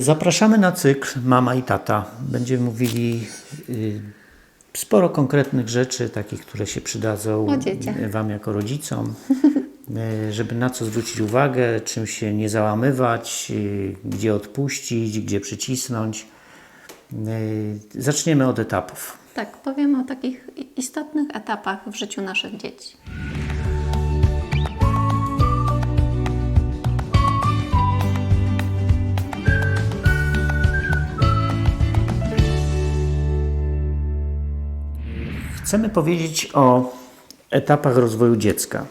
Zapraszamy na cykl Mama i Tata. Będziemy mówili y, sporo konkretnych rzeczy, takich, które się przydadzą. Wam jako rodzicom, y, żeby na co zwrócić uwagę, czym się nie załamywać, y, gdzie odpuścić, gdzie przycisnąć. Y, Zaczniemy od etapów. Tak, powiem o takich istotnych etapach w życiu naszych dzieci. Chcemy powiedzieć o etapach rozwoju dziecka.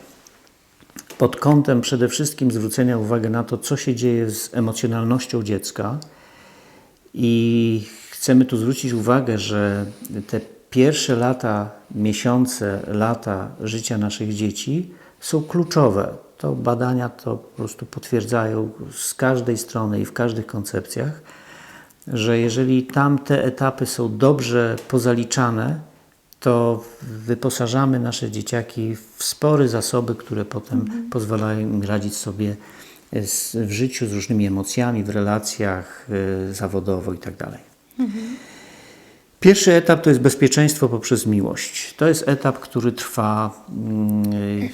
Pod kątem przede wszystkim zwrócenia uwagi na to, co się dzieje z emocjonalnością dziecka. I chcemy tu zwrócić uwagę, że te pierwsze lata, miesiące, lata życia naszych dzieci są kluczowe. To badania to po prostu potwierdzają z każdej strony i w każdych koncepcjach, że jeżeli tamte etapy są dobrze pozaliczane, to wyposażamy nasze dzieciaki w spory zasoby, które potem pozwalają im radzić sobie z, w życiu z różnymi emocjami, w relacjach y, zawodowo itd. Pierwszy etap to jest bezpieczeństwo poprzez miłość. To jest etap, który trwa y,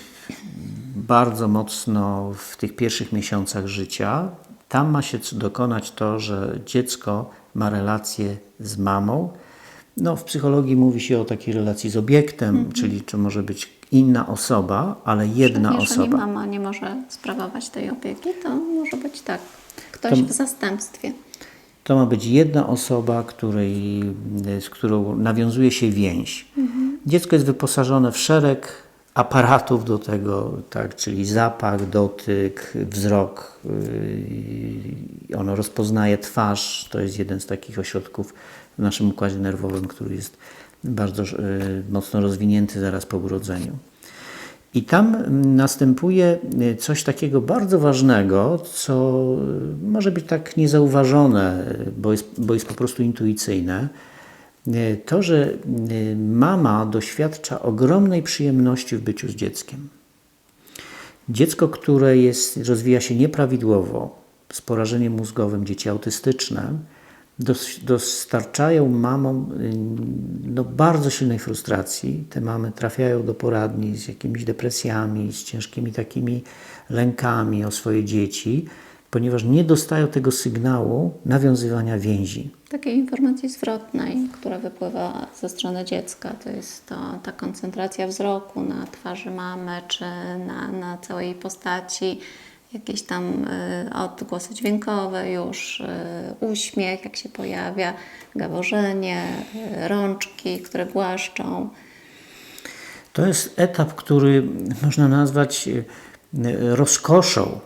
bardzo mocno w tych pierwszych miesiącach życia. Tam ma się dokonać to, że dziecko ma relację z mamą. No, w psychologii mówi się o takiej relacji z obiektem, czyli to może być inna osoba, ale jedna Jeżeli osoba. mama nie może sprawować tej opieki, to może być tak, ktoś To- w zastępstwie. To ma być jedna osoba, której, z którą nawiązuje się więź. Dziecko jest wyposażone w szereg aparatów do tego, tak, czyli zapach, dotyk, wzrok. Yy, Ono rozpoznaje twarz. To jest jeden z takich ośrodków w naszym układzie nerwowym, który jest bardzo yy, mocno rozwinięty zaraz po urodzeniu. I tam następuje y, coś takiego bardzo ważnego, co może być tak niezauważone, bo jest, bo jest po prostu intuicyjne. Y, To, że y, mama doświadcza ogromnej przyjemności w byciu z dzieckiem. Dziecko, które jest, rozwija się nieprawidłowo, z porażeniem mózgowym, dzieci autystyczne, dos, dostarczają mamom y, no, bardzo silnej frustracji. Te mamy trafiają do poradni z jakimiś depresjami, z ciężkimi takimi lękami o swoje dzieci, ponieważ nie dostają tego sygnału nawiązywania więzi. Takiej informacji zwrotnej, która wypływa ze strony dziecka, to jest to, ta koncentracja wzroku na twarzy mamy, czy na, na całej postaci, jakieś tam y, odgłosy dźwiękowe już, y, uśmiech, jak się pojawia, gaworzenie, y, rączki, które głaszczą. To jest etap, który można nazwać y, rozkoszą,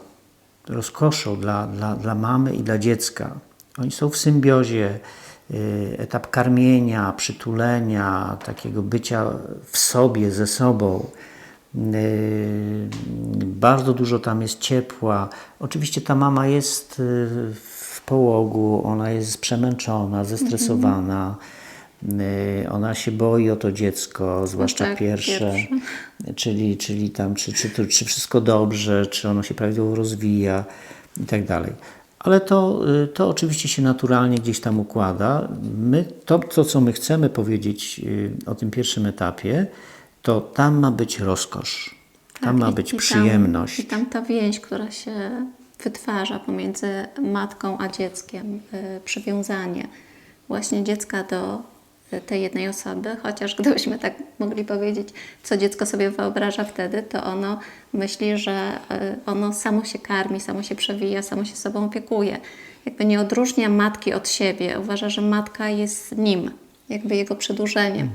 rozkoszą dla, dla, dla mamy i dla dziecka. Oni są w symbiozie, y, etap karmienia, przytulenia, takiego bycia w sobie, ze sobą. Y, Bardzo dużo tam jest ciepła. Oczywiście ta mama jest y, w połogu, ona jest przemęczona, zestresowana. Y, Ona się boi o to dziecko, zwłaszcza tak, pierwsze, pierwsze. czyli, czyli tam, czy, czy, to- czy wszystko dobrze, czy ono się prawidłowo rozwija i tak dalej. Ale to, y, to oczywiście się naturalnie gdzieś tam układa. My, to, to, co my chcemy powiedzieć y, o tym pierwszym etapie, to tam ma być rozkosz, tam Tak, ma i- być i tam- przyjemność. I tam ta więź, która się wytwarza pomiędzy matką a dzieckiem, y, przywiązanie właśnie dziecka do y, tej jednej osoby, chociaż gdybyśmy tak mogli powiedzieć, co dziecko sobie wyobraża wtedy, to ono myśli, że y, ono samo się karmi, samo się przewija, samo się sobą opiekuje. Jakby nie odróżnia matki od siebie, uważa, że matka jest nim, jakby jego przedłużeniem.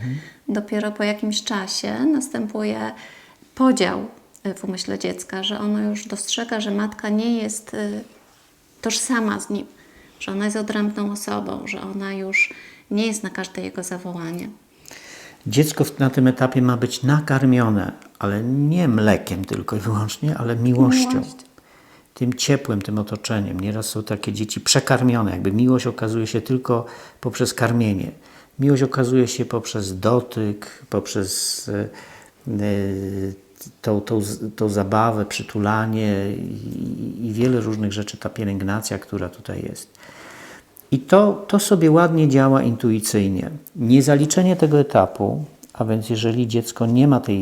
Dopiero po jakimś czasie następuje podział y, w umyśle dziecka, że ono już dostrzega, że matka nie jest y, tożsama z nim, że ona jest odrębną osobą, że ona już nie jest na każde jego zawołanie. Dziecko na tym etapie ma być nakarmione, ale nie mlekiem tylko i wyłącznie, ale miłością. Miłość. Tym ciepłem, tym otoczeniem. Nieraz są takie dzieci przekarmione, jakby miłość okazuje się tylko poprzez karmienie. Miłość okazuje się poprzez dotyk, poprzez e, e, tą, tą, tą zabawę, przytulanie i, i wiele różnych rzeczy, ta pielęgnacja, która tutaj jest. I to, to sobie ładnie działa intuicyjnie. Niezaliczenie tego etapu, a więc jeżeli dziecko nie ma tej,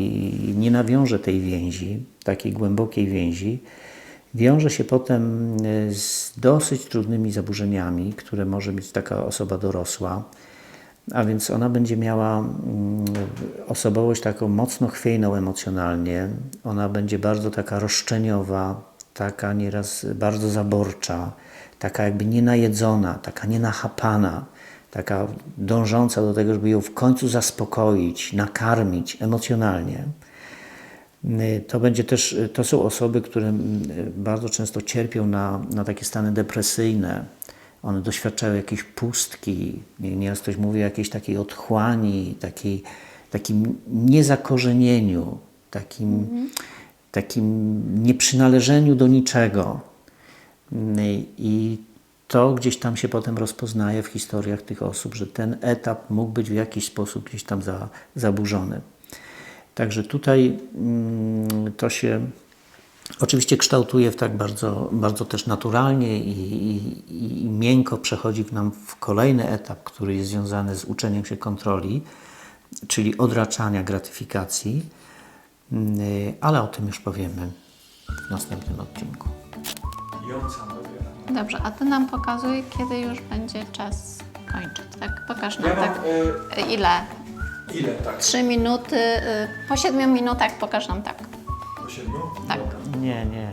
nie nawiąże tej więzi, takiej głębokiej więzi, wiąże się potem y, z dosyć trudnymi zaburzeniami, które może mieć taka osoba dorosła. A więc ona będzie miała mm, osobowość taką mocno chwiejną emocjonalnie. Ona będzie bardzo taka roszczeniowa, taka nieraz bardzo zaborcza, taka jakby nienajedzona, taka nienachapana, taka dążąca do tego, żeby ją w końcu zaspokoić, nakarmić emocjonalnie. Y, To będzie też, to są osoby, które mm, bardzo często cierpią na, na takie stany depresyjne. One doświadczają jakiejś pustki, nie- nieraz ktoś mówi o jakiejś takiej otchłani, takiej, takim niezakorzenieniu, takim, takim nieprzynależeniu do niczego. I to gdzieś tam się potem rozpoznaje w historiach tych osób, że ten etap mógł być w jakiś sposób gdzieś tam za, zaburzony. Także tutaj mm, to się oczywiście kształtuje w tak bardzo, bardzo też naturalnie i, i, i miękko przechodzi w nam w kolejny etap, który jest związany z uczeniem się kontroli, czyli odraczania gratyfikacji, Mm, ale o tym już powiemy w następnym odcinku. Dobrze, a ty nam pokazuj, kiedy już będzie czas kończyć, tak? Pokaż nam Ja mam tak. e, Ile? ile tak? Trzy minuty, y, po siedmiu minutach pokaż nam tak. Siedmiu? Tak. Dobra. Nie, nie.